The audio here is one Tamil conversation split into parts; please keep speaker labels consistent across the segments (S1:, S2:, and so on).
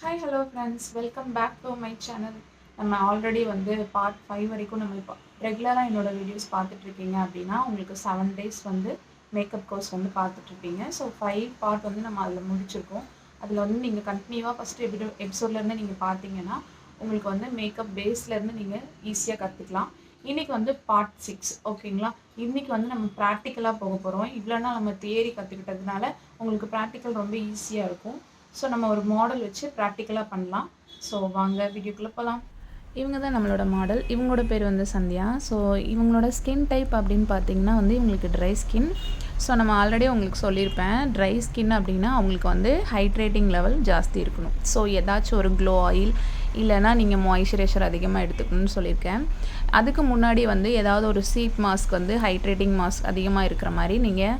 S1: Hi hello friends welcome back to my channel நம்ம ஆல்ரெடி வந்து பார்ட் ஃபைவ் வரைக்கும் நம்ம இப்போ ரெகுலராக என்னோட வீடியோஸ் பார்த்துட்ருக்கீங்க அப்படின்னா உங்களுக்கு செவன் டேஸ் வந்து மேக்கப் கோர்ஸ் வந்து பார்த்துட்ருப்பீங்க ஸோ ஃபைவ் பார்ட் வந்து நம்ம அதில் முடிச்சிருக்கோம். அதில் வந்து நீங்கள் கண்டினியூவாக ஃபஸ்ட்டு எபிடோ எபிசோட்லேருந்து நீங்கள் பார்த்தீங்கன்னா உங்களுக்கு வந்து மேக்கப் பேஸ்லேருந்து நீங்கள் ஈஸியாக கற்றுக்கலாம் இன்றைக்கி வந்து பார்ட் சிக்ஸ் ஓகேங்களா இன்றைக்கி வந்து நம்ம ப்ராக்டிக்கலாக போக போகிறோம் இவ்வளோனா நம்ம தியரி கற்றுக்கிட்டதுனால உங்களுக்கு ப்ராக்டிக்கல் ரொம்ப ஈஸியாக இருக்கும். ஸோ நம்ம ஒரு மாடல் வச்சு ப்ராக்டிக்கலாக பண்ணலாம். ஸோ வாங்க வீடியோக்குள்ளே போகலாம் இவங்க தான் நம்மளோட மாடல் இவங்களோட பேர் வந்து சந்தியா. ஸோ இவங்களோட ஸ்கின் டைப் அப்படின்னு பார்த்தீங்கன்னா வந்து இவங்களுக்கு ட்ரை ஸ்கின் ஸோ நம்ம ஆல்ரெடி உங்களுக்கு சொல்லியிருப்பேன். ட்ரை ஸ்கின் அப்படின்னா அவங்களுக்கு வந்து ஹைட்ரேட்டிங் லெவல் ஜாஸ்தி இருக்கணும். ஸோ ஏதாச்சும் ஒரு க்ளோ ஆயில் இல்லைனா நீங்கள் மாய்ஸ்சரைசர் அதிகமாக எடுத்துக்கணும்னு சொல்லியிருக்கேன். அதுக்கு முன்னாடி வந்து ஏதாவது ஒரு சீட் மாஸ்க் வந்து ஹைட்ரேட்டிங் மாஸ்க் அதிகமாக இருக்கிற மாதிரி நீங்கள்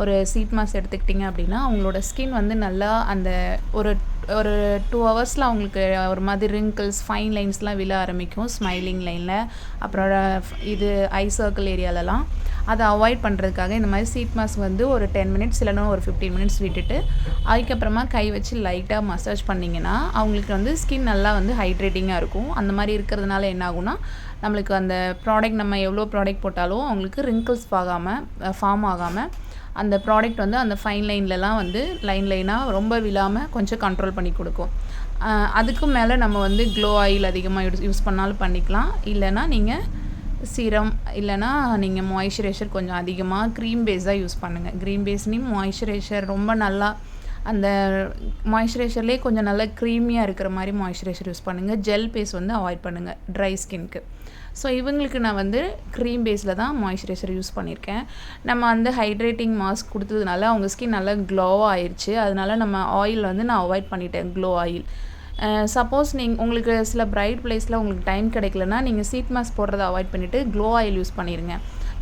S1: ஒரு சீட் மாஸ்க் எடுத்துக்கிட்டிங்க அப்படின்னா அவங்களோட ஸ்கின் வந்து நல்லா அந்த ஒரு ஒரு டூ ஹவர்ஸில் அவங்களுக்கு ஒரு மாதிரி ரிங்கிள்ஸ் ஃபைன் லைன்ஸ்லாம் விழ ஆரம்பிக்கும் ஸ்மைலிங் லைனில் அப்புறம் இது ஐ சர்க்கிள் ஏரியாலலாம் அதை அவாய்ட் பண்ணுறதுக்காக இந்த மாதிரி சீட் மாஸ்க் வந்து ஒரு டென் மினிட்ஸ் இல்லைனா ஒரு ஃபிஃப்டீன் மினிட்ஸ் விட்டுட்டு அதுக்கப்புறமா கை வச்சு லைட்டாக மசாஜ் பண்ணிங்கன்னா அவங்களுக்கு வந்து ஸ்கின் நல்லா வந்து ஹைட்ரேட்டிங்காக இருக்கும். அந்த மாதிரி இருக்கிறதுனால என்ன ஆகும்னா நம்மளுக்கு அந்த ப்ராடக்ட் நம்ம எவ்வளோ ப்ராடக்ட் போட்டாலும் அவங்களுக்கு ரிங்கிள்ஸ் ஆகாமல் ஃபார்ம் ஆகாமல் அந்த ப்ராடக்ட் வந்து அந்த ஃபைன் லைன்லலாம் வந்து லைன் லைனாக ரொம்ப விழாமல் கொஞ்சம் கண்ட்ரோல் பண்ணி கொடுக்கும். அதுக்கு மேலே நம்ம வந்து க்ளோ ஆயில் அதிகமாக யூஸ் யூஸ் பண்ணாலும் பண்ணிக்கலாம். இல்லைனா நீங்கள் சீரம் இல்லைனா நீங்கள் மாய்ஸ்சரைசர் கொஞ்சம் அதிகமாக க்ரீம் பேஸாக யூஸ் பண்ணுங்கள் க்ரீம் பேஸ்லேயும் மாய்ஸ்சரைசர் ரொம்ப நல்லா அந்த மாய்ஸ்சரைசர்லேயே கொஞ்சம் நல்லா க்ரீமியாக இருக்கிற மாதிரி மாய்ஸ்சரைசர் யூஸ் பண்ணுங்கள் ஜெல் பேஸ் வந்து அவாய்ட் பண்ணுங்கள் ட்ரை ஸ்கின்க்கு ஸோ இவங்களுக்கு நான் வந்து க்ரீம் பேஸில் தான் மாய்ஸ்சரைசர் யூஸ் பண்ணியிருக்கேன். நம்ம வந்து ஹைட்ரேட்டிங் மாஸ்க் கொடுத்ததுனால அவங்க ஸ்கின் நல்லா க்ளோவாக ஆயிடுச்சு அதனால நம்ம ஆயில் வந்து நான் அவாய்ட் பண்ணிட்டேன் க்ளோ ஆயில் சப்போஸ் நீங்கள் உங்களுக்கு சில பிரைட் பிளேஸில் உங்களுக்கு டைம் கிடைக்கலனா நீங்கள் சீட் மாஸ்க் போடுறதை அவாய்ட் பண்ணிவிட்டு க்ளோ ஆயில் யூஸ் பண்ணிடுங்க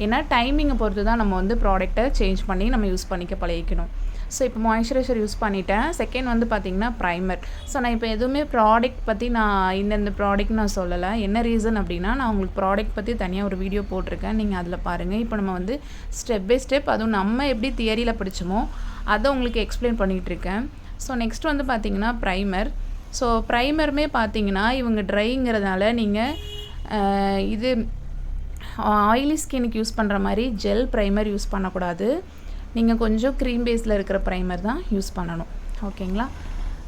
S1: ஏன்னா டைமிங்கை பொறுத்து தான் நம்ம வந்து ப்ராடக்ட்டை சேஞ்ச் பண்ணி நம்ம யூஸ் பண்ணிக்க பழகிக்கணும். ஸோ இப்போ மாய்ஸ்சரைசர் யூஸ் பண்ணிட்டேன். செகண்ட் வந்து பார்த்திங்கன்னா ப்ரைமர் ஸோ நான் இப்போ எதுவுமே ப்ராடக்ட் பற்றி நான் இந்தந்த ப்ராடக்ட் நான் சொல்லலை. என்ன ரீசன் அப்படின்னா நான் உங்களுக்கு ப்ராடக்ட் பற்றி தனியாக ஒரு வீடியோ போட்டிருக்கேன். நீங்கள் அதில் பாருங்கள் இப்போ நம்ம வந்து ஸ்டெப் பை ஸ்டெப் அதுவும் நம்ம எப்படி தியரியில் படித்தோமோ அதை உங்களுக்கு எக்ஸ்பிளைன் பண்ணிகிட்டு இருக்கேன். ஸோ நெக்ஸ்ட் வந்து பார்த்திங்கன்னா ப்ரைமர் ஸோ ப்ரைமருமே பார்த்தீங்கன்னா இவங்க ட்ரைங்கிறதுனால நீங்கள் இது ஆயிலி ஸ்கின்னுக்கு யூஸ் பண்ணுற மாதிரி ஜெல் ப்ரைமர் யூஸ் பண்ணக்கூடாது. நீங்கள் கொஞ்சம் க்ரீம் பேஸில் இருக்கிற ப்ரைமர் தான் யூஸ் பண்ணணும். ஓகேங்களா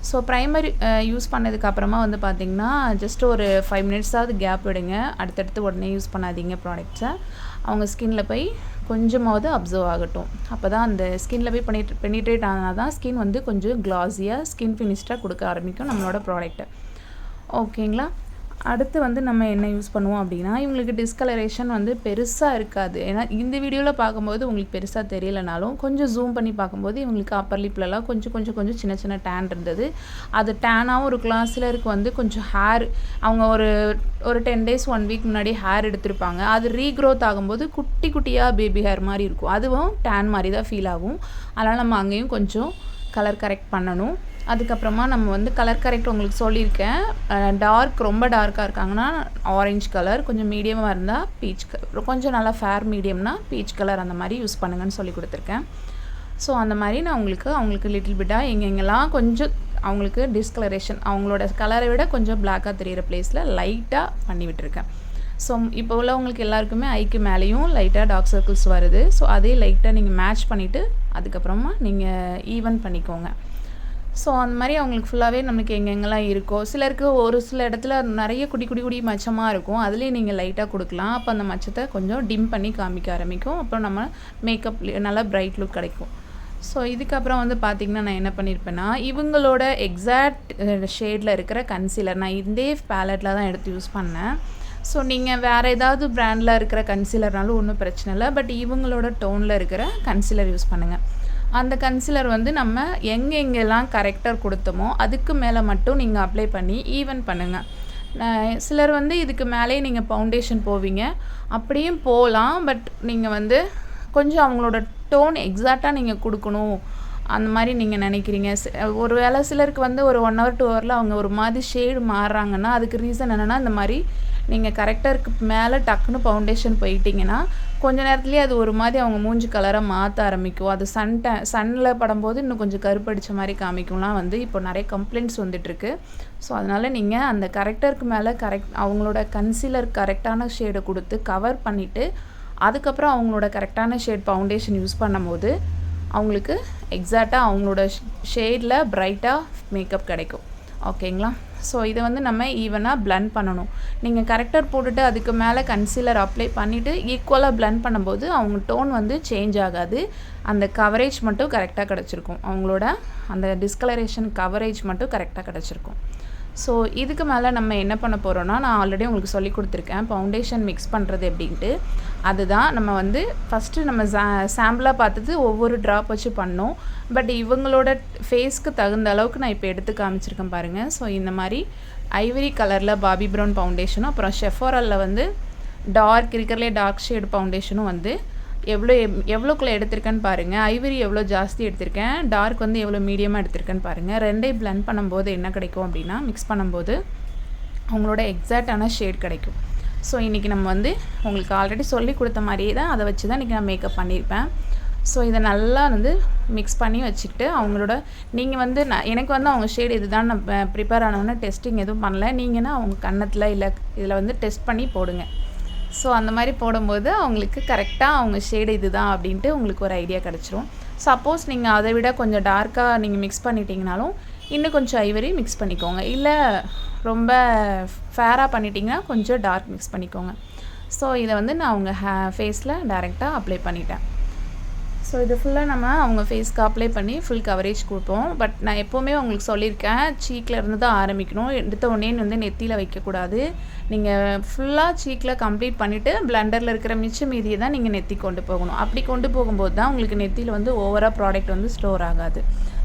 S1: ஸோ ப்ரைமர் யூஸ் பண்ணதுக்கப்புறமா வந்து பார்த்திங்கன்னா ஜஸ்ட் ஒரு ஃபைவ் மினிட்ஸாவது கேப் விடுங்க. அடுத்தடுத்து உடனே யூஸ் பண்ணாதீங்க ப்ராடக்ட்ஸை அவங்க ஸ்கின்ல போய் கொஞ்சமாவது அப்சர்வ் ஆகட்டும். அப்போ தான் அந்த ஸ்கின்ல போய் பண்ணி பெனிட்ரேட் ஆனால் தான் ஸ்கின் வந்து கொஞ்சம் க்ளாஸியாக ஸ்கின் ஃபினிஷ்டாக கொடுக்க ஆரம்பிக்கும் நம்மளோட ப்ராடக்ட்டை ஓகேங்களா அடுத்து வந்து நம்ம என்ன யூஸ் பண்ணுவோம் அப்படின்னா இவங்களுக்கு டிஸ்கலரேஷன் வந்து பெருசாக இருக்காது. ஏன்னா இந்த வீடியோவில் பார்க்கும்போது உங்களுக்கு பெருசாக தெரியலனாலும் கொஞ்சம் ஜூம் பண்ணி பார்க்கும்போது இவங்களுக்கு அப்பர் லிப்லலாம் கொஞ்சம் கொஞ்சம் கொஞ்சம் சின்ன சின்ன டேன் இருந்தது. அது டேனாகவும் ஒரு சிலருக்கு வந்து கொஞ்சம் ஹேர் அவங்க ஒரு ஒரு டென் டேஸ் ஒன் வீக் முன்னாடி ஹேர் எடுத்திருப்பாங்க. அது ரீக்ரோத் ஆகும்போது குட்டி குட்டியாக பேபி ஹேர் மாதிரி இருக்கும். அதுவும் டேன் மாதிரி தான் ஃபீல் ஆகும். அதனால் நம்ம அங்கேயும் கொஞ்சம் கலர் கரெக்ட் பண்ணணும். அதுக்கப்புறமா நம்ம வந்து கலர் கரெக்ட் உங்களுக்கு சொல்லியிருக்கேன். டார்க் ரொம்ப டார்க்காக இருக்காங்கன்னா ஆரஞ்சு கலர் கொஞ்சம் மீடியமாக இருந்தால் பீச் கலர் கொஞ்சம் நல்லா ஃபேர் மீடியம்னா பீச் கலர் அந்த மாதிரி யூஸ் பண்ணுங்கன்னு சொல்லி கொடுத்துருக்கேன். ஸோ அந்த மாதிரி நான் உங்களுக்கு அவங்களுக்கு லிட்டில் பிட்டாக எங்கெங்கெல்லாம் கொஞ்சம் அவங்களுக்கு டிஸ்கலரேஷன் அவங்களோட கலரை விட கொஞ்சம் பிளாக்காக தெரிகிற பிளேஸில் லைட்டாக பண்ணி விட்டுருக்கேன். ஸோ இப்போ உள்ளவங்களுக்கு எல்லாருக்குமே ஐக்கு மேலேயும் லைட்டாக டார்க் சர்க்கிள்ஸ் வருது. ஸோ அதே லைட்டாக நீங்கள் மேட்ச் பண்ணிவிட்டு அதுக்கப்புறமா நீங்கள் ஈவன் பண்ணிக்கோங்க. ஸோ அந்த மாதிரி அவங்களுக்கு ஃபுல்லாகவே நம்மளுக்கு எங்கெங்கெல்லாம் இருக்கோ சிலருக்கு ஒரு சில இடத்துல நிறைய குடி குடி குடி மச்சமாக இருக்கும். அதுலேயே நீங்கள் லைட்டாக கொடுக்கலாம். அப்போ அந்த மச்சத்தை கொஞ்சம் டிம் பண்ணி காமிக்க ஆரம்பிக்கும். அப்புறம் நம்ம மேக்கப் நல்லா பிரைட் லுக் கிடைக்கும். ஸோ இதுக்கப்புறம் வந்து பார்த்திங்கன்னா நான் என்ன பண்ணியிருப்பேன்னா இவங்களோட எக்ஸாக்ட் ஷேடில் இருக்கிற கன்சீலர் நான் இதே பேலட்டில் தான் எடுத்து யூஸ் பண்ணேன். ஸோ நீங்கள் வேறு ஏதாவது ப்ராண்டில் இருக்கிற கன்சீலர்னாலும் ஒன்றும் பிரச்சனை இல்லை. பட் இவங்களோட டோனில் இருக்கிற கன்சீலர் யூஸ் பண்ணுங்கள் அந்த கன்சிலர் வந்து நம்ம எங்கெங்கெல்லாம் கரெக்டர் கொடுத்தோமோ அதுக்கு மேலே மட்டும் நீங்கள் அப்ளை பண்ணி ஈவன் பண்ணுங்கள் சிலர் வந்து இதுக்கு மேலே நீங்கள் ஃபவுண்டேஷன் போவீங்க. அப்படியும் போகலாம் பட் நீங்கள் வந்து கொஞ்சம் அவங்களோட டோன் எக்ஸாக்டாக நீங்கள் கொடுக்கணும். அந்த மாதிரி நீங்கள் நினைக்கிறீங்க. ஒரு வேளை சிலருக்கு வந்து ஒரு ஒன் ஹவர் டூ ஹவரில் அவங்க ஒரு மாதிரி ஷேடு மாறுறாங்கன்னா அதுக்கு ரீசன் என்னென்னா இந்த மாதிரி நீங்கள் கரெக்டாக மேலே டக்குன்னு ஃபவுண்டேஷன் போயிட்டீங்கன்னா கொஞ்ச நேரத்துலேயே அது ஒரு மாதிரி அவங்க மூஞ்சி கலராக மாற்ற ஆரம்பிக்கும். அது சன் ட சன்னில் படும்போது இன்னும் கொஞ்சம் கருப்படிச்ச மாதிரி காமிக்கும்லாம் வந்து இப்போ நிறைய கம்ப்ளைண்ட்ஸ் வந்துட்டுருக்கு ஸோ அதனால் நீங்கள் அந்த கரெக்டருக்கு மேலே கரெக்ட் அவங்களோட கன்சீலர் கரெக்டான ஷேடை கொடுத்து கவர் பண்ணிவிட்டு அதுக்கப்புறம் அவங்களோட கரெக்டான ஷேட் ஃபவுண்டேஷன் யூஸ் பண்ணும்போது அவங்களுக்கு எக்ஸாக்டாக அவங்களோட ஷேடில் ப்ரைட்டாக மேக்கப் கிடைக்கும். ஓகேங்களா ஸோ இதை வந்து நம்ம ஈவனாக பிளண்ட் பண்ணணும். நீங்கள் கரெக்டர் போட்டுட்டு அதுக்கு மேலே கன்சீலர் அப்ளை பண்ணிவிட்டு ஈக்குவலாக பிளண்ட் பண்ணும்போது அவங்க டோன் வந்து சேஞ்ச் ஆகாது. அந்த கவரேஜ் மட்டும் கரெக்டாக கிடச்சிருக்கும். அவங்களோட அந்த டிஸ்கலரேஷன் கவரேஜ் மட்டும் கரெக்டாக கிடச்சிருக்கும். ஸோ இதுக்கு மேலே நம்ம என்ன பண்ண போகிறோன்னா நான் ஆல்ரெடி உங்களுக்கு சொல்லி கொடுத்துருக்கேன். ஃபவுண்டேஷன் மிக்ஸ் பண்ணுறது எப்படின்ட்டு. அதுதான் நம்ம வந்து ஃபஸ்ட்டு நம்ம சா சாம்பிளாக பார்த்தது ஒவ்வொரு ட்ராப் வச்சு பண்ணோம். பட் இவங்களோட ஃபேஸ்க்கு தகுந்த அளவுக்கு நான் இப்போ எடுத்து காமிச்சிருக்கேன் பாருங்கள் ஸோ இந்த மாதிரி ஐவரி கலரில் பாபி ப்ரௌன் ஃபவுண்டேஷனும் அப்புறம் ஷெஃபோரலில் வந்து டார்க் இருக்கிறதுலே டார்க் ஷேடு ஃபவுண்டேஷனும் வந்து எவ்வளோ எவ்வளோக்குள்ளே எடுத்திருக்கேன்னு பாருங்கள் ஐவரி எவ்வளோ ஜாஸ்தி எடுத்திருக்கேன். டார்க் வந்து எவ்வளோ மீடியமாக எடுத்திருக்கேன்னு பாருங்கள் ரெண்டையும் பிளெண்ட் பண்ணும்போது என்ன கிடைக்கும் அப்படின்னா மிக்ஸ் பண்ணும்போது அவங்களோட எக்ஸாக்டான ஷேட் கிடைக்கும். ஸோ இன்றைக்கி நம்ம வந்து உங்களுக்கு ஆல்ரெடி சொல்லி கொடுத்த மாதிரியே தான் அதை வச்சு தான் இன்றைக்கி நான் மேக்கப் பண்ணியிருப்பேன். ஸோ இதை நல்லா வந்து மிக்ஸ் பண்ணி வச்சுக்கிட்டு அவங்களோட நீங்கள் வந்து நான் எனக்கு வந்து அவங்க ஷேடு இதுதான் நான் ப்ரிப்பேர் ஆனோன்னே டெஸ்டிங் எதுவும் பண்ணல. நீங்கன்னா அவங்க கன்னத்தில் இல்லை இதில் வந்து டெஸ்ட் பண்ணி போடுங்க. ஸோ அந்த மாதிரி போடும்போது அவங்களுக்கு கரெக்டாக அவங்க ஷேடு இதுதான் அப்படின்ட்டு உங்களுக்கு ஒரு ஐடியா கிடச்சிரும். சப்போஸ் நீங்கள் அதை விட கொஞ்சம் டார்க்காக நீங்கள் மிக்ஸ் பண்ணிட்டீங்கனாலும் இன்னும் கொஞ்சம் ஐவரி மிக்ஸ் பண்ணிக்கோங்க. இல்லை ரொம்ப ஃபேராக பண்ணிட்டீங்கன்னா கொஞ்சம் டார்க் மிக்ஸ் பண்ணிக்கோங்க. ஸோ இதை வந்து நான் அவங்க ஹே ஃபேஸில் டேரெக்டாக அப்ளை பண்ணிட்டேன். ஸோ இது ஃபுல்லாக நம்ம அவங்க ஃபேஸ்க்கு அப்ளை பண்ணி ஃபுல் கவரேஜ் கொடுப்போம். பட் நான் எப்போவுமே உங்களுக்கு சொல்லியிருக்கேன் சீக்கில் இருந்து தான் ஆரம்பிக்கணும். எடுத்த உடனே வந்து நெத்தியில் வைக்கக்கூடாது. நீங்கள் ஃபுல்லாக சீக்கில் கம்ப்ளீட் பண்ணிவிட்டு பிளண்டரில் இருக்கிற மிச்சம் மீதியை தான் நீங்கள் நெத்தி கொண்டு போகணும். அப்படி கொண்டு போகும்போது தான் உங்களுக்கு நெத்தியில் வந்து ஓவராக ப்ராடக்ட் வந்து ஸ்டோர் ஆகாது.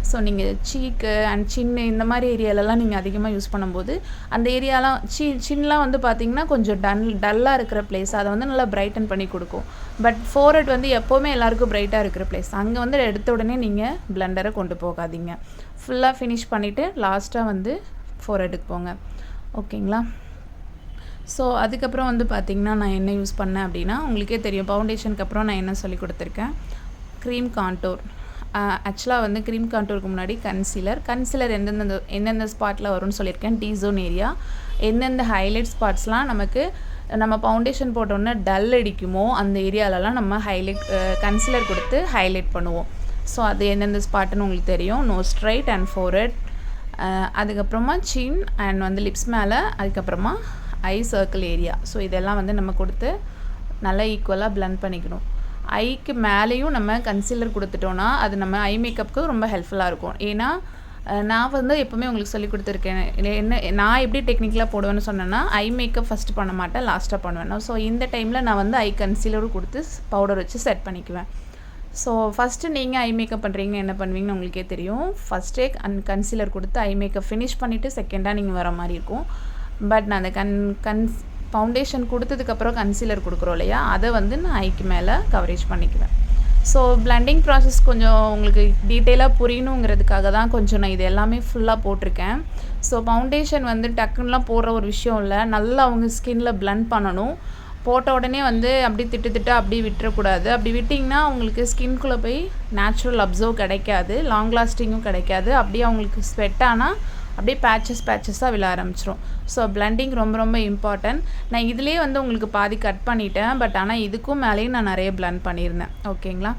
S1: ஸோ நீங்கள் சீக்கு அண்ட் சின்ன இந்த மாதிரி ஏரியாலலாம் நீங்கள் அதிகமாக யூஸ் பண்ணும்போது அந்த ஏரியாலாம் சி சின்னலாம் வந்து பார்த்திங்கன்னா கொஞ்சம் டல் டல்லாக இருக்கிற பிளேஸ் அதை வந்து நல்லா பிரைட்டன் பண்ணி கொடுக்கும். பட் ஃபோரட் வந்து எப்போவுமே எல்லாருக்கும் பிரைட்டாக இருக்கிற பிளேஸ் அங்கே வந்து எடுத்த உடனே நீங்கள் பிளண்டரை கொண்டு போகாதீங்க. ஃபுல்லாக ஃபினிஷ் பண்ணிவிட்டு லாஸ்ட்டாக வந்து ஃபோரட்டுக்கு போங்க. ஓகேங்களா? ஸோ அதுக்கப்புறம் வந்து பார்த்திங்கன்னா நான் என்ன யூஸ் பண்ணேன் அப்படின்னா உங்களுக்கே தெரியும். ஃபவுண்டேஷனுக்கு அப்புறம் நான் என்ன சொல்லி கொடுத்துருக்கேன்? க்ரீம் கான்டோர் ஆக்சுவலாக வந்து க்ரீம் கான்டூருக்கு முன்னாடி கன்சீலர் கன்சிலர் எந்தெந்த எந்தெந்த ஸ்பாட்டில் வரும்னு சொல்லியிருக்கேன். டீ ஜோன் ஏரியா எந்தெந்த ஹைலைட் ஸ்பாட்ஸ்லாம் நமக்கு நம்ம ஃபவுண்டேஷன் போட்டோன்னே டல் அடிக்குமோ அந்த ஏரியாலலாம் நம்ம ஹைலைட் கன்சிலர் கொடுத்து ஹைலைட் பண்ணுவோம். ஸோ அது எந்தெந்த ஸ்பாட்டுன்னு உங்களுக்கு தெரியும். நோ ஸ்ட்ரைட் அண்ட் ஃபோர்ஹெட் அதுக்கப்புறமா சின் அண்ட் வந்து லிப்ஸ் மேலே அதுக்கப்புறமா ஐ சர்க்கிள் ஏரியா ஸோ இதெல்லாம் வந்து நம்ம கொடுத்து நல்லா ஈக்குவலாக பிளண்ட் பண்ணிக்கணும். ஐக்கு மேலேயும் நம்ம கன்சீலர் கொடுத்துட்டோன்னா அது நம்ம ஐ மேக்கப்புக்கு ரொம்ப ஹெல்ப்ஃபுல்லாக இருக்கும். ஏன்னா நான் வந்து எப்போவுமே உங்களுக்கு சொல்லி கொடுத்துருக்கேன். என்ன நான் எப்படி டெக்னிக்கலாக போடுவேன்னு சொன்னேன்னா ஐ மேக்கப் ஃபஸ்ட்டு பண்ண மாட்டேன் லாஸ்ட்டாக பண்ணுவேன். ஸோ இந்த டைமில் நான் வந்து ஐ கன்சீலரும் கொடுத்து பவுடர் வச்சு செட் பண்ணிக்குவேன். ஸோ ஃபஸ்ட்டு நீங்கள் ஐ மேக்கப் பண்ணுறீங்க என்ன பண்ணுவீங்கன்னு உங்களுக்கே தெரியும். ஃபஸ்ட்டே அண்ட் கன்சீலர் கொடுத்து ஐ மேக்கப் ஃபினிஷ் பண்ணிவிட்டு செகண்டாக நீங்கள் வர மாதிரி இருக்கும். பட் நான் அந்த கன் கன்ஸ் ஃபவுண்டேஷன் கொடுத்ததுக்கப்புறம் கன்சீலர் கொடுக்குறோம் இல்லையா? அதை வந்து நான் ஐக்கு மேலே கவரேஜ் பண்ணிக்குவேன். ஸோ பிளண்டிங் ப்ராசஸ் கொஞ்சம் உங்களுக்கு டீட்டெயிலாக புரியணுங்கிறதுக்காக தான் கொஞ்சம் நான் இது எல்லாமே ஃபுல்லாக போட்டிருக்கேன். ஸோ ஃபவுண்டேஷன் வந்து டக்குன்னெலாம் போடுற ஒரு விஷயம் இல்லை. நல்லா அவங்க ஸ்கின்ல பிளண்ட் பண்ணணும். போட்ட உடனே வந்து அப்படி திட்டு திட்டு அப்படி விட்டுறக்கூடாது. அப்படி விட்டிங்கன்னா அவங்களுக்கு ஸ்கின்குள்ளே போய் நேச்சுரல் அப்சர்வ் கிடைக்காது. லாங் லாஸ்டிங்கும் கிடைக்காது. அப்படியே அவங்களுக்கு ஸ்வெட் ஆனால் அப்படியே பேச்சஸ் பேச்சஸாக விழ ஆரம்பிச்சிரும். ஸோ பிளண்டிங் ரொம்ப ரொம்ப இம்பார்ட்டன்ட் நான் இதுலேயே வந்து உங்களுக்கு பாதி கட் பண்ணிட்டேன். பட் ஆனால் இதுக்கும் மேலேயும் நான் நிறைய பிளண்ட் பண்ணியிருந்தேன். ஓகேங்களா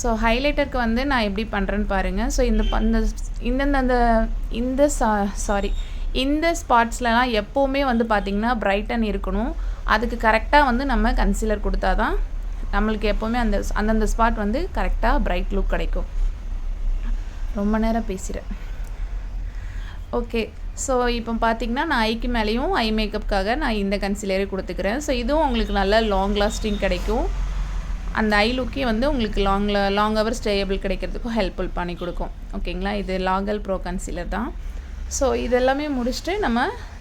S1: ஸோ ஹைலைட்டருக்கு வந்து நான் எப்படி பண்ணுறேன்னு பாருங்கள் ஸோ இந்த இந்த இந்தந்த இந்த சா சாரி இந்த ஸ்பாட்ஸ்லலாம் எப்போவுமே வந்து பார்த்திங்கன்னா பிரைட்டன் இருக்கணும். அதுக்கு கரெக்டாக வந்து நம்ம கன்சிலர் கொடுத்தா தான் நம்மளுக்கு எப்போவுமே அந்த அந்தந்த ஸ்பாட் வந்து கரெக்டாக பிரைட் லுக் கிடைக்கும். ரொம்ப நேரம் பேசுகிறேன் ஓகே ஸோ இப்போ பார்த்தீங்கன்னா நான் ஐக்கு மேலேயும் ஐ மேக்கப்புக்காக நான் இந்த கன்சிலரே கொடுத்துக்கிறேன். ஸோ இதுவும் உங்களுக்கு நல்ல லாங் லாஸ்டிங் கிடைக்கும். அந்த ஐ லுக்கே வந்து உங்களுக்கு லாங்கில் லாங் ஹவர் ஸ்டேயபிள் கிடைக்கிறதுக்கும் ஹெல்ப்ஃபுல் பண்ணி கொடுக்கும். ஓகேங்களா இது லாகல் ப்ரோ கன்சிலர் தான். ஸோ இதெல்லாமே முடிச்சுட்டு நம்ம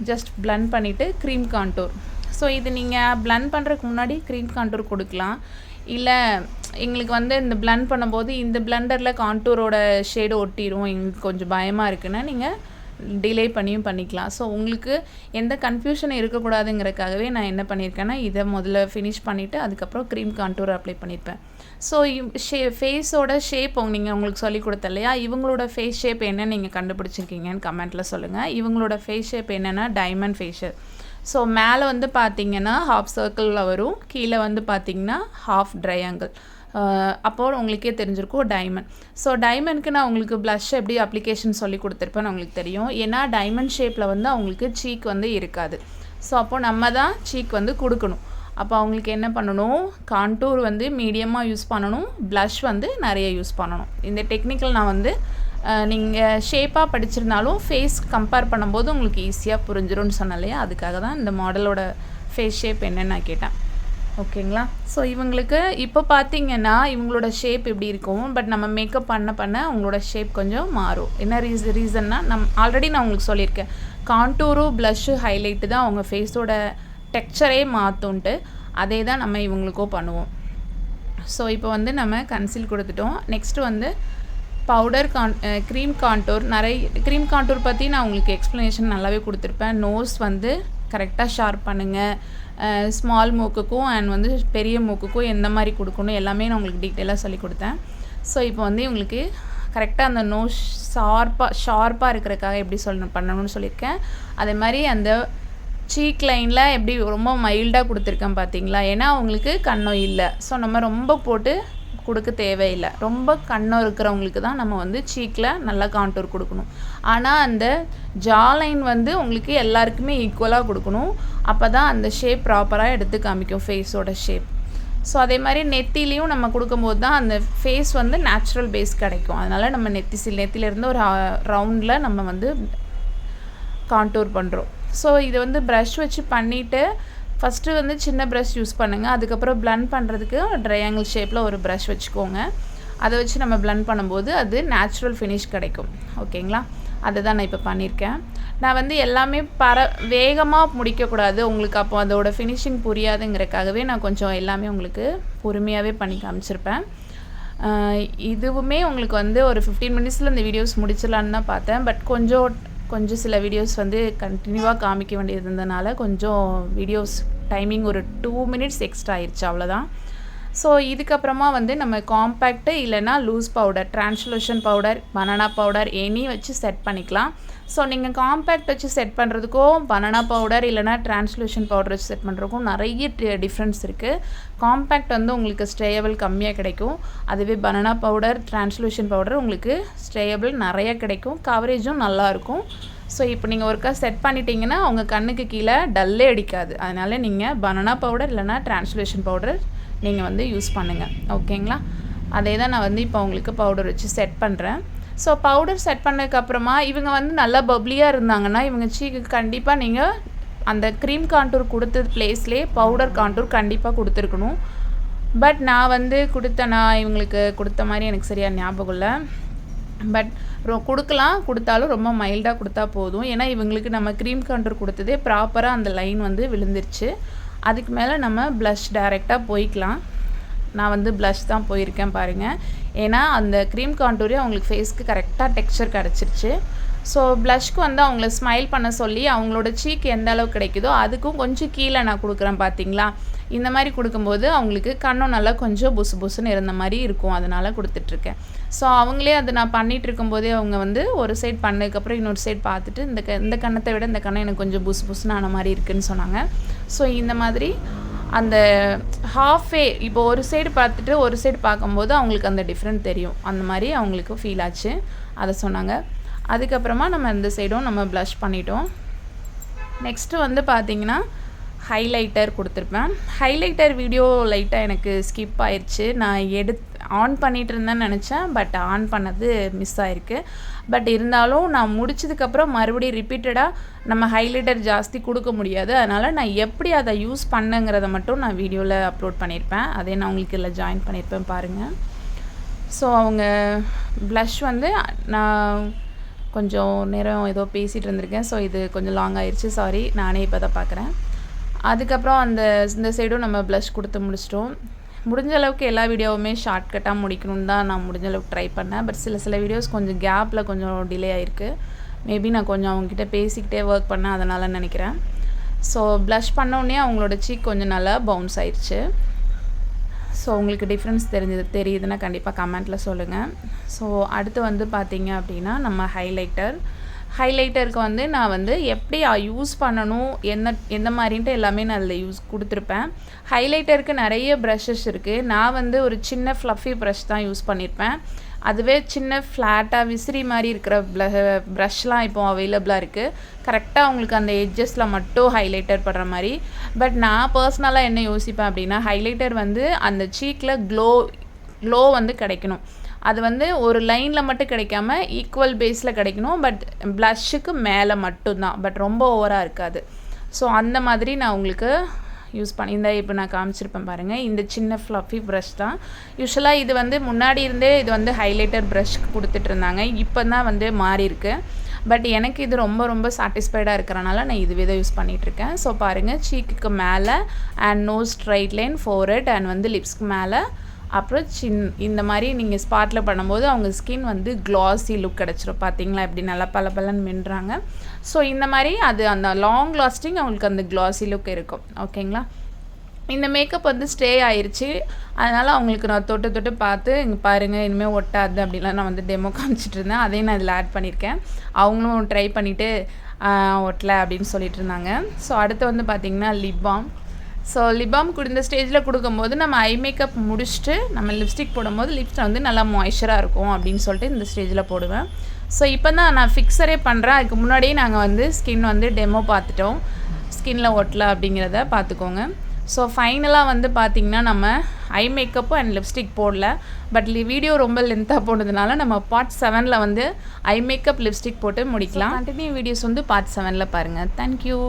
S1: ஜஸ்ட் பிளண்ட் பண்ணிவிட்டு க்ரீம் கான்டூர் ஸோ இது நீங்கள் பிளண்ட் பண்ணுறதுக்கு முன்னாடி க்ரீம் கான்டூர் கொடுக்கலாம். இல்லை எங்களுக்கு வந்து இந்த பிளண்ட் பண்ணும்போது இந்த பிளண்டரில் கான்டூரோட ஷேடு ஒட்டிடும் எங்களுக்கு கொஞ்சம் பயமாக இருக்குன்னா நீங்கள் டிலே பண்ணியும் பண்ணிக்கலாம். ஸோ உங்களுக்கு எந்த கன்ஃபியூஷன் இருக்கக்கூடாதுங்கிறக்காகவே நான் என்ன பண்ணியிருக்கேன்னா இதை முதல்ல ஃபினிஷ் பண்ணிவிட்டு அதுக்கப்புறம் க்ரீம் கான்டூர் அப்ளை பண்ணியிருப்பேன். ஸோ ஷே ஃபேஸோட ஷேப் நீங்கள் உங்களுக்கு சொல்லிக் கொடுத்த இல்லையா இவங்களோட ஃபேஸ் ஷேப் என்ன நீங்கள் கண்டுபிடிச்சிருக்கீங்கன்னு கமெண்ட்டில் சொல்லுங்கள் இவங்களோட ஃபேஸ் ஷேப் என்னென்னா டைமண்ட் ஃபேஷியல் ஸோ மேலே வந்து பார்த்தீங்கன்னா ஹாஃப் சர்க்கிளில் வரும். கீழே வந்து பார்த்தீங்கன்னா ஹாஃப் ட்ரையாங்கிள் அப்போது உங்களுக்கே தெரிஞ்சிருக்கும் டைமண்ட் ஸோ டைமண்ட்க்கு நான் உங்களுக்கு ப்ளஷ் எப்படி அப்ளிகேஷன் சொல்லி கொடுத்துருப்பேன்னு உங்களுக்கு தெரியும். ஏன்னா டைமண்ட் ஷேப்பில் வந்து அவங்களுக்கு சீக் வந்து இருக்காது. ஸோ அப்போது நம்ம தான் சீக் வந்து கொடுக்கணும். அப்போ அவங்களுக்கு என்ன பண்ணணும்? கான்டூர் வந்து மீடியமாக யூஸ் பண்ணணும். ப்ளஷ் வந்து நிறைய யூஸ் பண்ணணும். இந்த டெக்னிக்கல் நான் வந்து நீங்கள் ஷேப்பாக படிச்சிருந்தாலும் ஃபேஸ் கம்பேர் பண்ணும்போது உங்களுக்கு ஈஸியாக புரிஞ்சிரும்னு சொன்னேன் இல்லையா? அதுக்காக தான் இந்த மாடலோட ஃபேஸ் ஷேப் என்னன்னு நான் கேட்டேன். ஓகேங்களா? ஸோ இவங்களுக்கு இப்போ பார்த்தீங்கன்னா இவங்களோட ஷேப் எப்படி இருக்கும்? பட் நம்ம மேக்கப் பண்ண பண்ண அவங்களோட ஷேப் கொஞ்சம் மாறும். என்ன ரீஸ் ரீசன்னா நம் ஆல்ரெடி நான் உங்களுக்கு சொல்லியிருக்கேன். கான்டூரும் ப்ளஷ்ஷு ஹைலைட்டு தான் அவங்க ஃபேஸோட டெக்ஸ்சரே மாற்றும்ட்டு அதே தான் நம்ம இவங்களுக்கும் பண்ணுவோம். ஸோ இப்போ வந்து நம்ம கன்சில் கொடுத்துட்டோம். நெக்ஸ்ட்டு வந்து பவுடர் கான் க்ரீம் கான்டூர் நிறைய க்ரீம் கான்டூர் பற்றி நான் உங்களுக்கு எக்ஸ்ப்ளனேஷன் நல்லாவே கொடுத்துருப்பேன். நோஸ் வந்து கரெக்டாக ஷார்ப் பண்ணுங்கள் ஸ்மால் மூக்குக்கும் அண்ட் வந்து பெரிய மூக்குக்கும் எந்த மாதிரி கொடுக்கணும் எல்லாமே நான் உங்களுக்கு டீட்டெயிலாக சொல்லி கொடுத்தேன். ஸோ இப்போ வந்து உங்களுக்கு கரெக்டாக அந்த நோ ஷார்ப்பாக ஷார்ப்பாக இருக்கிறதுக்காக எப்படி சொல்லணும் பண்ணணும்னு சொல்லியிருக்கேன். அதே மாதிரி அந்த சீக் லைனில் எப்படி ரொம்ப மைல்டாக கொடுத்துருக்கேன் பார்த்தீங்களா ஏன்னா அவங்களுக்கு கண்ணம் இல்லை. ஸோ நம்ம ரொம்ப போட்டு கொடுக்க தேவையில்லை. ரொம்ப கண்ணம் இருக்கிறவங்களுக்கு தான் நம்ம வந்து சீக்கில் நல்லா கான்டூர் கொடுக்கணும். ஆனால் அந்த ஜா லைன் வந்து உங்களுக்கு எல்லாருக்குமே ஈக்குவலாக கொடுக்கணும். அப்போ தான் அந்த ஷேப் ப்ராப்பராக எடுத்து காமிக்கும் ஃபேஸோட ஷேப் ஸோ அதே மாதிரி நெத்திலையும் நம்ம கொடுக்கும்போது தான் அந்த ஃபேஸ் வந்து நேச்சுரல் பேஸ் கிடைக்கும். அதனால் நம்ம நெத்தி சில் நெத்திலேருந்து ஒரு ரவுண்டில் நம்ம வந்து கான்டூர் பண்ணுறோம் ஸோ இதை வந்து ப்ரஷ் வச்சு பண்ணிவிட்டு ஃபஸ்ட்டு வந்து சின்ன ப்ரஷ் யூஸ் பண்ணுங்கள் அதுக்கப்புறம் பிளண்ட் பண்ணுறதுக்கு ட்ரையாங்கிள் ஷேப்பில் ஒரு ப்ரஷ் வச்சுக்கோங்க. அதை வச்சு நம்ம பிளண்ட் பண்ணும்போது அது நேச்சுரல் ஃபினிஷ் கிடைக்கும். ஓகேங்களா அதை தான் நான் இப்போ பண்ணியிருக்கேன் நான் வந்து எல்லாமே பர வேகமாக முடிக்கக்கூடாது. உங்களுக்கு அப்போ அதோட ஃபினிஷிங் புரியாதுங்கிறக்காகவே நான் கொஞ்சம் எல்லாமே உங்களுக்கு பொறுமையாகவே பண்ணி காமிச்சிருப்பேன். இதுவுமே உங்களுக்கு வந்து ஒரு ஃபிஃப்டீன் மினிட்ஸில் இந்த வீடியோஸ் முடிச்சிடலான்னு தான் பார்த்தேன். பட் கொஞ்சம் கொஞ்சம் சில வீடியோஸ் வந்து கண்டினியூவாக காமிக்க வேண்டியது இருந்ததுனால கொஞ்சம் வீடியோஸ் டைமிங் ஒரு டூ மினிட்ஸ் எக்ஸ்ட்ரா ஆயிடுச்சு அவ்வளோதான் ஸோ இதுக்கப்புறமா வந்து நம்ம காம்பேக்ட்டு இல்லைனா loose powder translucent powder banana powder any வச்சு செட் பண்ணிக்கலாம். ஸோ நீங்கள் காம்பேக்ட் வச்சு செட் பண்ணுறதுக்கும் பனானா பவுடர் இல்லைனா டிரான்ஸ்லூஷன் பவுடர் வச்சு செட் பண்ணுறதுக்கும் நிறைய டிஃப்ரென்ஸ் இருக்குது காம்பேக்ட் வந்து உங்களுக்கு ஸ்ட்ரேயபிள் கம்மியாக கிடைக்கும். அதுவே பனானா பவுடர் டிரான்ஸ்லூஷன் பவுடர் உங்களுக்கு ஸ்ட்ரேயபிள் நிறைய கிடைக்கும். கவரேஜும் நல்லாயிருக்கும் ஸோ இப்போ நீங்கள் ஒருக்கா செட் பண்ணிட்டீங்கன்னா உங்கள் கண்ணுக்கு கீழே டல்லே அடிக்காது. அதனால் நீங்கள் பனானா பவுடர் இல்லைனா ட்ரான்ஸ்லேஷன் பவுடர் நீங்கள் வந்து யூஸ் பண்ணுங்கள் ஓகேங்களா? அதே தான் நான் வந்து இப்போ உங்களுக்கு பவுடர் வச்சு செட் பண்ணுறேன் ஸோ பவுடர் செட் பண்ணதுக்கப்புறமா இவங்க வந்து நல்லா பப்ளியாக இருந்தாங்கன்னா இவங்க சீக்கு கண்டிப்பாக நீங்கள் அந்த க்ரீம் கான்டூர் கொடுத்த பிளேஸ்லேயே பவுடர் கான்டூர் கண்டிப்பாக கொடுத்துருக்கணும். பட் நான் வந்து கொடுத்தேனா இவங்களுக்கு கொடுத்த மாதிரி எனக்கு சரியாக ஞாபகம் இல்லை. பட் ரொ கொடுக்கலாம். கொடுத்தாலும் ரொம்ப மைல்டாக கொடுத்தா போதும். ஏன்னா இவங்களுக்கு நம்ம க்ரீம் கண்டூர் கொடுத்ததே ப்ராப்பராக அந்த லைன் வந்து விழுந்துருச்சு. அதுக்கு மேலே நம்ம ப்ளஷ் டைரெக்டாக போய்க்கலாம். நான் வந்து ப்ளஷ் தான் போயிருக்கேன் பாருங்கள் ஏன்னா அந்த க்ரீம் கான்டூரே அவங்களுக்கு ஃபேஸ்க்கு கரெக்டாக டெக்ஸ்சர் கிடச்சிருச்சு. ஸோ ப்ளஷ்க்கு வந்து அவங்கள ஸ்மைல் பண்ண சொல்லி அவங்களோட சீக் எந்த அளவுக்கு கிடைக்குதோ அதுக்கும் கொஞ்சம் கீழே நான் கொடுக்குறேன் பார்த்தீங்களா இந்த மாதிரி கொடுக்கும்போது அவங்களுக்கு கண்ணும் நல்லா கொஞ்சம் புசு புசுன்னு இருந்த மாதிரி இருக்கும். அதனால் கொடுத்துட்ருக்கேன். ஸோ அவங்களே அதை நான் பண்ணிகிட்டு இருக்கும்போதே அவங்க வந்து ஒரு சைட் பண்ணதுக்கப்புறம் இன்னொரு சைட் பார்த்துட்டு இந்த க இந்த கண்ணத்தை விட இந்த கண்ணை எனக்கு கொஞ்சம் புசு புசுன்னு ஆன மாதிரி இருக்குதுன்னு சொன்னாங்க. ஸோ இந்த மாதிரி அந்த ஹாஃபே இப்போ ஒரு சைடு பார்த்துட்டு ஒரு சைடு பார்க்கும்போது அவங்களுக்கு அந்த டிஃப்ரெண்ட் தெரியும். அந்த மாதிரி அவங்களுக்கு ஃபீல் ஆச்சு. அதை சொன்னாங்க. அதுக்கப்புறமா நம்ம இந்த சைடும் நம்ம ப்ளஷ் பண்ணிட்டோம். நெக்ஸ்ட்டு வந்து பார்த்திங்கன்னா ஹைலைட்டர் கொடுத்துருப்பேன். ஹைலைட்டர் வீடியோ லைட்டாக எனக்கு ஸ்கிப் ஆயிடுச்சு நான் எடுத் ஆன் பண்ணிகிட்டு இருந்தேன்னு நினச்சேன். பட் ஆன் பண்ணது மிஸ் ஆகிருக்கு பட் இருந்தாலும் நான் முடிச்சதுக்கப்புறம் மறுபடியும் ரிப்பீட்டடாக நம்ம ஹைலைட்டர் ஜாஸ்தி கொடுக்க முடியாது. அதனால் நான் எப்படி அதை யூஸ் பண்ணுங்கிறத மட்டும் நான் வீடியோவில் அப்லோட் பண்ணியிருப்பேன் அதே நான் உங்களுக்கு இல்லை ஜாயின் பண்ணியிருப்பேன் பாருங்கள் ஸோ அவங்க ப்ளஷ் வந்து நான் கொஞ்சம் நேரம் ஏதோ பேசிகிட்டு இருந்திருக்கேன். ஸோ இது கொஞ்சம் லாங் ஆயிடுச்சு சாரி நானே இப்போ தான் பார்க்குறேன் அதுக்கப்புறம் அந்த இந்த சைடும் நம்ம ப்ளஷ் கொடுத்து முடிச்சிட்டோம். முடிஞ்ச அளவுக்கு எல்லா வீடியோவுமே ஷார்ட்கட்டாக முடிக்கணும்னு தான் நான் முடிஞ்ச அளவுக்கு ட்ரை பண்ணேன். பட் சில சில வீடியோஸ் கொஞ்சம் கேப்பில் கொஞ்சம் டிலே ஆயிருக்கு. மேபி நான் கொஞ்சம் அவங்ககிட்ட பேசிக்கிட்டே ஒர்க் பண்ணேன். அதனால் நினைக்கிறேன். ஸோ ப்ளஷ் பண்ணோடனே அவங்களோட சீக் கொஞ்சம் நல்லா பவுன்ஸ் ஆயிடுச்சு ஸோ உங்களுக்கு டிஃப்ரென்ஸ் தெரிஞ்சது தெரியுதுன்னா கண்டிப்பாக கமெண்ட்டில் சொல்லுங்கள் ஸோ அடுத்து வந்து பார்த்தீங்க அப்படின்னா நம்ம ஹைலைட்டர் ஹைலைட்டருக்கு வந்து நான் வந்து எப்படி யூஸ் பண்ணணும் என்ன எந்த மாதிரின்ட்டு எல்லாமே நான் அதில் யூஸ் கொடுத்துருப்பேன். ஹைலைட்டருக்கு நிறைய ப்ரஷஸ் இருக்குது நான் வந்து ஒரு சின்ன ஃப்ளஃபி ப்ரஷ் தான் யூஸ் பண்ணியிருப்பேன் அதுவே சின்ன ஃப்ளாட்டாக விசிறி மாதிரி இருக்கிற ப்ள ப்ரஷ்லாம் இப்போது அவைலபிளாக இருக்குது கரெக்டாக உங்களுக்கு அந்த எட்ஜஸில் மட்டும் ஹைலைட்டர் பண்ணுற மாதிரி. பட் நான் பர்சனலாக என்ன யோசிப்பேன் அப்படின்னா ஹைலைட்டர் வந்து அந்த சீக்கில் க்ளோ க்ளோ வந்து கிடைக்கணும். அது வந்து ஒரு லைனில் மட்டும் கிடைக்காம ஈக்குவல் பேஸில் கிடைக்கணும். பட் ப்ளஷ்ஷுக்கு மேலே மட்டும்தான். பட் ரொம்ப ஓவராக இருக்காது. ஸோ அந்த மாதிரி நான் உங்களுக்கு யூஸ் பண்ணி இந்த இப்போ நான் காமிச்சிருப்பேன் பாருங்கள் இந்த சின்ன ஃப்ளஃபி ப்ரஷ் தான். யூஸ்வலாக இது வந்து முன்னாடி இருந்தே இது வந்து ஹைலைட்டர் ப்ரஷ் கொடுத்துட்ருந்தாங்க இப்போ தான் வந்து மாறியிருக்கு. பட் எனக்கு இது ரொம்ப ரொம்ப சாட்டிஸ்ஃபைடாக இருக்கிறனால நான் இதுவே தான் யூஸ் பண்ணிகிட்ருக்கேன் ஸோ பாருங்கள் சீக்குக்கு மேலே and nose straight line forehead and வந்து லிப்ஸ்க்கு மேலே அப்புறம் சின் இந்த மாதிரி நீங்கள் ஸ்பாட்டில் பண்ணும்போது அவங்க ஸ்கின் வந்து க்ளாஸி லுக் கிடச்சிரும். பார்த்தீங்களா எப்படி நல்லா பல பலன்னு மின்றாங்க. ஸோ இந்த மாதிரி அது அந்த லாங் லாஸ்டிங் அவங்களுக்கு அந்த க்ளாஸி லுக் இருக்கும். ஓகேங்களா இந்த மேக்கப் வந்து ஸ்டே ஆயிடுச்சு அதனால் அவங்களுக்கு நான் தொட்டு தொட்டு பார்த்து இங்கே பாருங்கள் இனிமேல் ஒட்டாது. அப்படின்லாம் நான் வந்து டெமோ காமிச்சிட்டு இருந்தேன். அதையும் நான் இதில் ஆட் பண்ணியிருக்கேன். அவங்களும் ட்ரை பண்ணிவிட்டு ஒட்டலை. அப்படின்னு சொல்லிட்டு இருந்தாங்க. ஸோ அடுத்து வந்து பார்த்திங்கன்னா லிப் பாம் ஸோ லிபாம் இந்த ஸ்டேஜில் கொடுக்கும்போது நம்ம ஐ மேக்கப் முடிச்சுட்டு நம்ம லிப்ஸ்டிக் போடும்போது லிப்ஸில் வந்து நல்லா மாய்ஸ்சராக இருக்கும் அப்படின்னு சொல்லிட்டு இந்த ஸ்டேஜில் போடுவேன். ஸோ இப்போ தான் நான் ஃபிக்ஸரே பண்ணுறேன் அதுக்கு முன்னாடியே நாங்கள் வந்து ஸ்கின் வந்து டெமோ பார்த்துட்டோம். ஸ்கின்ல ஒட்டல அப்படிங்கிறத பார்த்துக்கோங்க. ஸோ ஃபைனலாக வந்து பார்த்திங்கன்னா நம்ம ஐ மேக்கப்பும் அண்ட் லிப்ஸ்டிக் போடல. பட் வீடியோ ரொம்ப லென்த்தாக போனதுனால நம்ம பார்ட் செவனில் வந்து ஐ மேக்கப் லிப்ஸ்டிக் போட்டு முடிக்கலாம். கண்டினியூ வீடியோஸ் வந்து பார்ட் செவனில் பாருங்கள் தேங்க்யூ